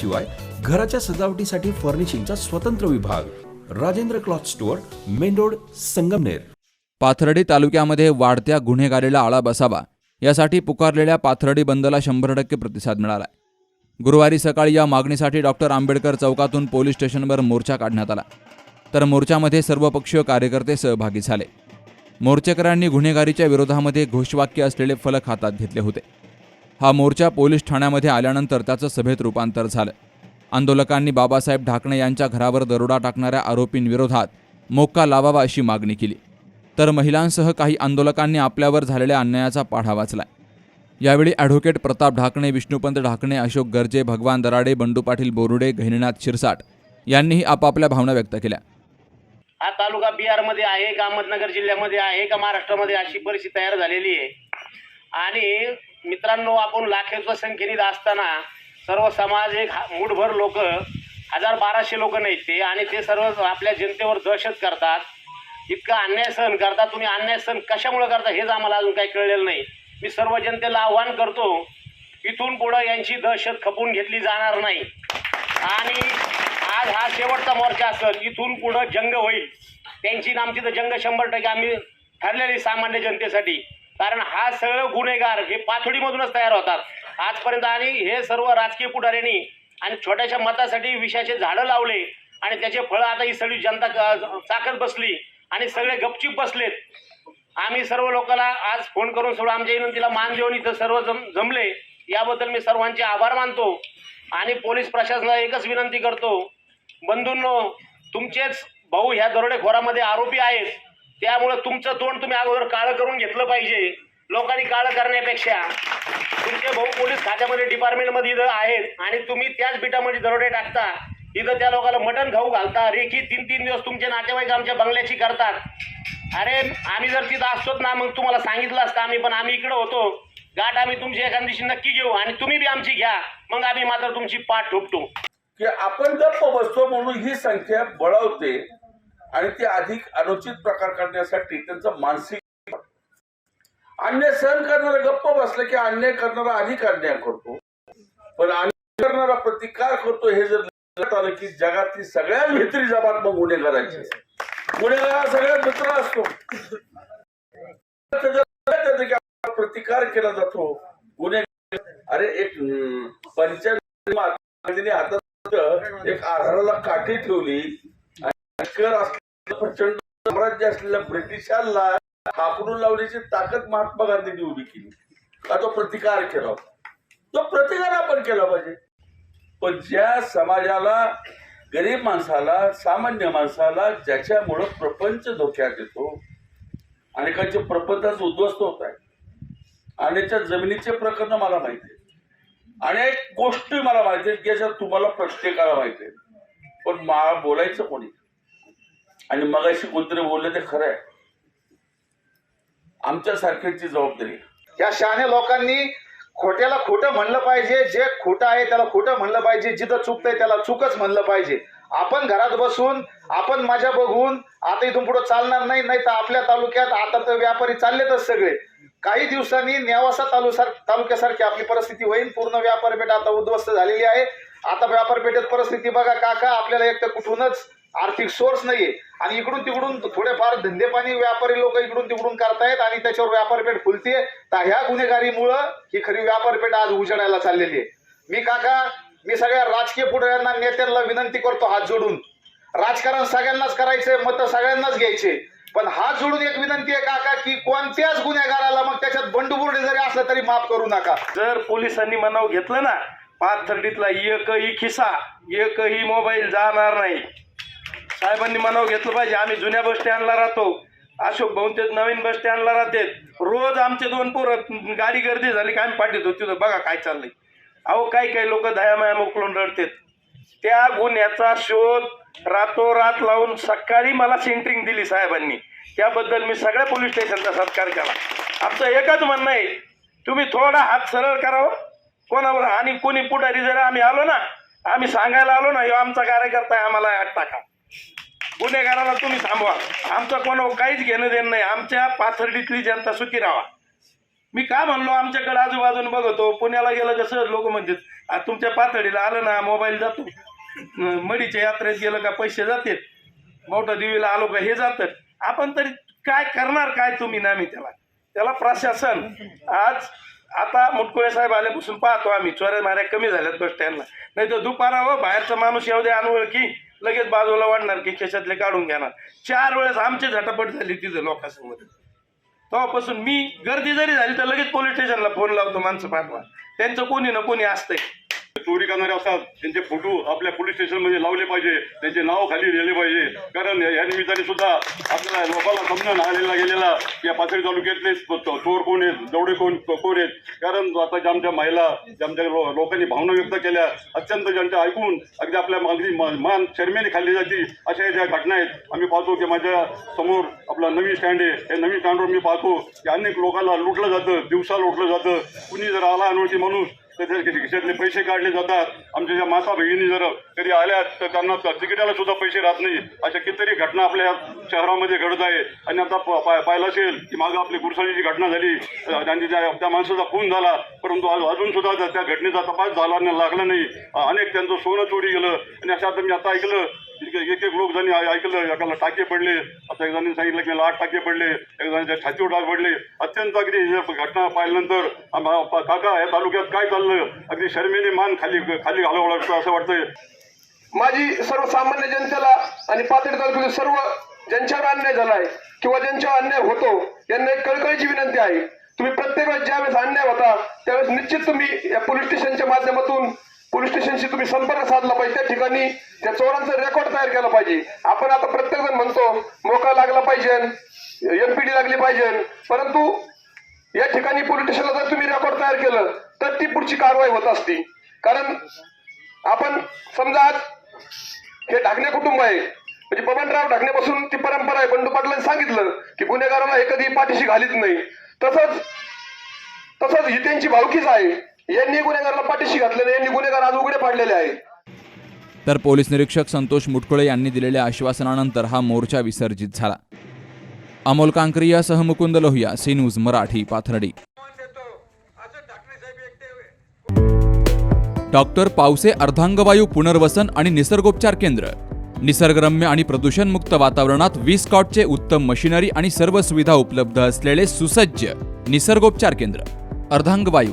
शिवाय घराच्या सजावटीसाठी फर्निशिंगचा स्वतंत्र विभाग. Rajendra cloth store main road Sangamner. Pathardi तालुक्यामध्ये वाढत्या गुन्हेगारीला आळा बसावा यासाठी पुकारलेल्या पाथर्डी बंदला शंभर टक्के प्रतिसाद मिळाला गुरुवारी सकाळी या मागणीसाठी डॉक्टर आंबेडकर चौकातून पोलीस स्टेशनवर मोर्चा काढण्यात आला. तर मोर्चामध्ये सर्वपक्षीय कार्यकर्ते सहभागी झाले. मोर्चेकरांनी गुन्हेगारीच्या विरोधामध्ये घोषवाक्य असलेले फलक हातात घेतले होते. हा मोर्चा पोलीस ठाण्यामध्ये आल्यानंतर त्याचं सभेत रूपांतर झालं. आंदोलकांनी बाबासाहेब ढाकणे यांच्या घरावर दरोडा टाकणाऱ्या आरोपींविरोधात मोक्का लावावा अशी मागणी केली. तर महिलांसह काही आंदोलकांनी आपल्यावर झालेल्या अन्यायाचा पाढा वाचला यावेळी ॲडव्होकेट प्रताप ढाकणे विष्णुपंत ढाकणे अशोक गर्जे भगवान दराडे बंडू पाटील बोरुडे गहिनीनाथ शिरसाट यांनीही आपापल्या भावना व्यक्त केल्या. हा तालुका बिहारमध्ये आहे का अहमदनगर जिल्ह्यामध्ये आहे का महाराष्ट्रामध्ये अशी परिस्थिती तयार झालेली आहे? आणि मित्रांनो आपण लाखेच्या संख्येने असताना सर्व समाज एक हा- लोक हजार बाराशे लोक नाहीत ते आणि ते सर्व आपल्या जनतेवर दहशत करतात. इतका अन्याय सहन करतात तुम्ही अन्याय सहन कशामुळे करता हेच आम्हाला अजून काही कळलेलं नाही. मी सर्व जनतेला आव्हान करतो इथून पुढं यांची दहशत खपून घेतली जाणार नाही. आणि आज हा शेवटचा मोर्चा असेल इथून पुढं जंग होईल. त्यांची नामची तर जंग शंभर टक्के आम्ही ठरलेली सामान्य जनतेसाठी. कारण हा सगळं गुन्हेगार हे पाथडीमधूनच तयार होतात. आजपर्यंत आणि हे सर्व राजकीय पुढाऱ्यांनी आणि छोट्याशा मतासाठी विषयाचे झाडं लावले आणि त्याचे फळं आता ही सगळी जनता चाकत बसली आणि सगळे गपचीप बसलेत. आम्ही सर्व लोकांना आज फोन करून सर्व आमच्या विनंतीला मान देऊन इथं सर्व जम जमले. याबद्दल मी सर्वांचे आभार मानतो आणि पोलीस प्रशासनाला एकच विनंती करतो. बंधूंनो तुमचेच भाऊ ह्या दरोडेखोरामध्ये आरोपी आहेत. त्यामुळे तुमचं तोंड तुम्ही अगोदर काळं करून घेतलं पाहिजे लोकांनी काळं करण्यापेक्षा. तुमचे भाऊ पोलीस खात्यामध्ये डिपार्टमेंटमध्ये इथं आहेत आणि तुम्ही त्याच बिटामध्ये दरोडे टाकता. इथं त्या लोकांना मटण खाऊ घालता रेखी तीन तीन दिवस तुमचे नातेवाईक आमच्या बंगल्याची करतात. अरे आम्ही जर तिथं असतोच ना मग तुम्हाला सांगितलं असतं आम्ही पण आम्ही इकडं होतो. गाठ आम्ही तुमची एखाद्या दिवशी नक्की घेऊ आणि तुम्ही बी आमची घ्या. मग आम्ही मात्र तुमची पाठ ठोपतो. की आपण गप्प बसतो म्हणून ही संख्या बळवते आणि ते अधिक अनुचित प्रकार करण्यासाठी त्यांचं मानसिक अन्याय सहन करणारा गप्प बसलं की अन्याय करणारा अधिक अन्याय करतो. पण अन्याय करणारा प्रतिकार करतो हे जर लक्षात आलं की जगातली सगळ्यात मित्री जबात मग गुन्हेगारांची गुन्हेगार हा सगळ्यात मित्र असतो. की प्रतिकार केला जातो. गुन्हे अरे एक पंचायत हातात एक आधाराला काठी ठेवली आणि कर प्रचंड साम्राज्य असलेल्या ब्रिटिशांना हापडून लावण्याची ताकद महात्मा गांधींनी उभी केली. का तो प्रतिकार केला होता. तो प्रतिकार आपण केला पाहिजे. पण ज्या समाजाला गरीब माणसाला सामान्य माणसाला ज्याच्यामुळं प्रपंच धोक्यात येतो अनेकांचे प्रपंचाच उद्ध्वस्त होत आहे आणि त्या जमिनीचे प्रकरण मला माहिती आहे अनेक गोष्टी मला माहिती आहेत की याच्यात तुम्हाला प्रत्येकाला माहिती आहे? पण मा बोलायचं कोणी? आणि मगाशी कोणतरी बोलले ते खरं आहे आमच्यासारख्याची जबाबदारी. या शहाणे लोकांनी खोट्याला खोटं म्हणलं पाहिजे जे खोटं आहे त्याला खोटं म्हणलं पाहिजे जिथं चुकतंय त्याला चुकच म्हणलं पाहिजे. आपण घरात बसून आपण मजा बघून आता इथून पुढे चालणार नाही नाही तर आपल्या तालुक्यात आता तर व्यापारी चाललेतच सगळे. काही दिवसांनी नेवासा तालुसार तालुक्यासारखी आपली परिस्थिती होईल पूर्ण व्यापारपेठ आता उद्ध्वस्त झालेली आहे. आता व्यापारपेठेत परिस्थिती बघा काका आपल्याला एक तर कुठूनच आर्थिक सोर्स नाहीये. आणि इकडून तिकडून थोडेफार धंदेपाणी व्यापारी लोक इकडून तिकडून करतायत आणि त्याच्यावर व्यापारपेठ फुलते तर ह्या गुन्हेगारीमुळं ही खरी व्यापारपेठ आज उजडायला चाललेली आहे मी काका मी सगळ्या राजकीय पुढाऱ्यांना नेत्यांना विनंती करतो हात जोडून. राजकारण सगळ्यांनाच करायचंय मत सगळ्यांनाच घ्यायचे पण हात जोडून एक विनंती आहे काका की कोणत्याच गुन्हेगाराला मग त्याच्यात बंडबुर्डे जरी असलं तरी माफ करू नका. जर पोलिसांनी मनाव घेतलं ना पाच थर्टीतला एकही खिसा एकही मोबाईल जाणार नाही. साहेबांनी मनाव घेतलं पाहिजे. आम्ही जुन्या बस स्टँडला राहतो. अशोक भाऊन ते नवीन बस स्टँडला राहते. रोज आमचे दोन पोरं गाडी गर्दी झाली काय आम्ही होती. तिथं बघा काय चाललंय. अहो काही काही लोक दयामाया मोकलून रडतात. त्या गुन्ह्याचा शोध रातोरात लावून सकाळी मला सेंटरिंग दिली साहेबांनी. त्याबद्दल मी सगळ्या पोलीस स्टेशनचा सत्कार केला. आमचं एकच म्हणणं आहे तुम्ही थोडा हात सरळ करावं हो. कोणावर आणि कोणी पुढारी जर आम्ही आलो ना आम्ही सांगायला आलो ना ह्यो आमचा कार्यकर्ता आहे आम्हाला आठ टाका. गुन्हेगाराला तुम्ही थांबवा. आमचं कोणावर काहीच घेणं देणं नाही. आमच्या पाथर्डीतली जनता सुखी राहा. मी का म्हणलो आमच्याकडे आजूबाजून बघतो पुण्याला गेलं कसं लोक म्हणतात तुमच्या पातळीला आलं ना मोबाईल जातो. मडीच्या यात्रेत गेलं का पैसे जातात. मोठा देवीला आलो का हे जातात. आपण तरी काय करणार काय तुम्ही ना मी त्याला? त्याला प्रशासन. आज आता मुटकुळे साहेब आल्यापासून पाहतो आम्ही. चोऱ्या माऱ्या कमी झाल्यात बस स्टँडला. नाही तर दुपारा व बाहेरचा माणूस येऊ दे की लगेच बाजूला वाढणार की खिशातले काढून घेणार. चार वेळेस आमची झटापट झाली तिथं लोकांसमोर. तेव्हापासून मी गर्दी जरी झाली तर लगेच पोलीस स्टेशनला फोन लावतो माणसं पाठवा. त्यांचं कोणी ना कोणी असतंय. चोरी करणारे असतात. त्यांचे फोटो आपल्या पोलीस स्टेशनमध्ये लावले पाहिजे. त्यांचे नाव खाली लिहिले पाहिजे. कारण या निमित्ताने सुद्धा आपल्याला लोकांना समजून आलेला गेलेला या पाथरी तालुक्यातले चोर कोण आहेत? दौडे कोण कोण आहेत? कारण आता ज्या आमच्या महिला ज्या आमच्या लोकांनी भावना व्यक्त केल्या अत्यंत ज्यांच्या ऐकून अगदी आपल्या अगदी मान शर्मेने खाल्ली जाते अशा ज्या घटना आहेत आम्ही पाहतो की माझ्यासमोर आपला नवीन स्टँड आहे. हे नवीन स्टँडवर मी पाहतो की अनेक लोकांना लुटलं जातं दिवसा लुटलं जातं. कुणी जर आला अनोळखी माणूस तर खिशातले पैसे काढले जातात आमच्या ज्या माता भगिनी जर कधी आल्या तर त्यांना तिकिटाला सुद्धा पैसे राहत नाही. अशा कितीतरी घटना आपल्या शहरामध्ये घडत आहे. आणि आता प- पाहिलं असेल की मागं आपली गुरसाणीची घटना झाली त्यांची त्या त्या माणसाचा खून झाला. परंतु आज अजून सुद्धा त्या- घटनेचा तपास झाला लागला नाही. अनेक त्यांचं सोनं चोरी गेलं. आणि अशा आता मी आता ऐकलं एक एक एक लोक जणी ऐकलं एकाला टाके पडले आता एक जणी सांगितलं की लाट आठ टाके पडले एक जणांच्या छातीवर डाग पडले. अत्यंत अगदी घटना पाहिल्यानंतर काका या तालुक्यात काय चाललं? अगदी शर्मेने मान खाली खाली घालावं लागतं असं वाटतंय. माझी सर्वसामान्य जनतेला आणि पातळी तालुक्यातील सर्व ज्यांच्यावर अन्याय झालाय किंवा ज्यांच्यावर अन्याय होतो यांना एक कळकळीची विनंती आहे. तुम्ही प्रत्येक वेळेस ज्यावेळेस अन्याय होता त्यावेळेस निश्चित तुम्ही या पोलीस स्टेशनच्या माध्यमातून पोलीस स्टेशनशी तुम्ही संपर्क साधला पाहिजे. त्या ठिकाणी त्या चोरांचा रेकॉर्ड तयार केला पाहिजे. आपण आता प्रत्येक जण म्हणतो मोका लागला पाहिजे एनपीडी लागली पाहिजे. परंतु या ठिकाणी पोलीस स्टेशनला जर तुम्ही रेकॉर्ड तयार केलं तर ती पुढची कारवाई होत असती. कारण आपण समजा आज हे ढाकणे कुटुंब आहे. म्हणजे बबनराव ढाकण्यापासून ती परंपरा आहे. बंडू पाटलांनी सांगितलं की गुन्हेगाराला हे कधी पाठीशी घालीत नाही. तसंच तसंच ही त्यांची भावकीच आहे. यांनी गुन्हेगाराला पाठीशी घातलेले यांनी गुन्हेगार आज उघडे पाडलेले आहेत. तर पोलीस निरीक्षक संतोष मुटकुळे यांनी दिलेल्या आश्वासनानंतर हा मोर्चा विसर्जित झाला. Amol कांकरियासह Mukund Lohia C news Marathi Pathardi. Doctor Pawase अर्धांगवायू पुनर्वसन आणि निसर्गोपचार केंद्र. निसर्गरम्य आणि प्रदूषणमुक्त वातावरणात वीस कॉटचे उत्तम मशिनरी आणि सर्व सुविधा उपलब्ध असलेले सुसज्ज निसर्गोपचार केंद्र. अर्धांगवायू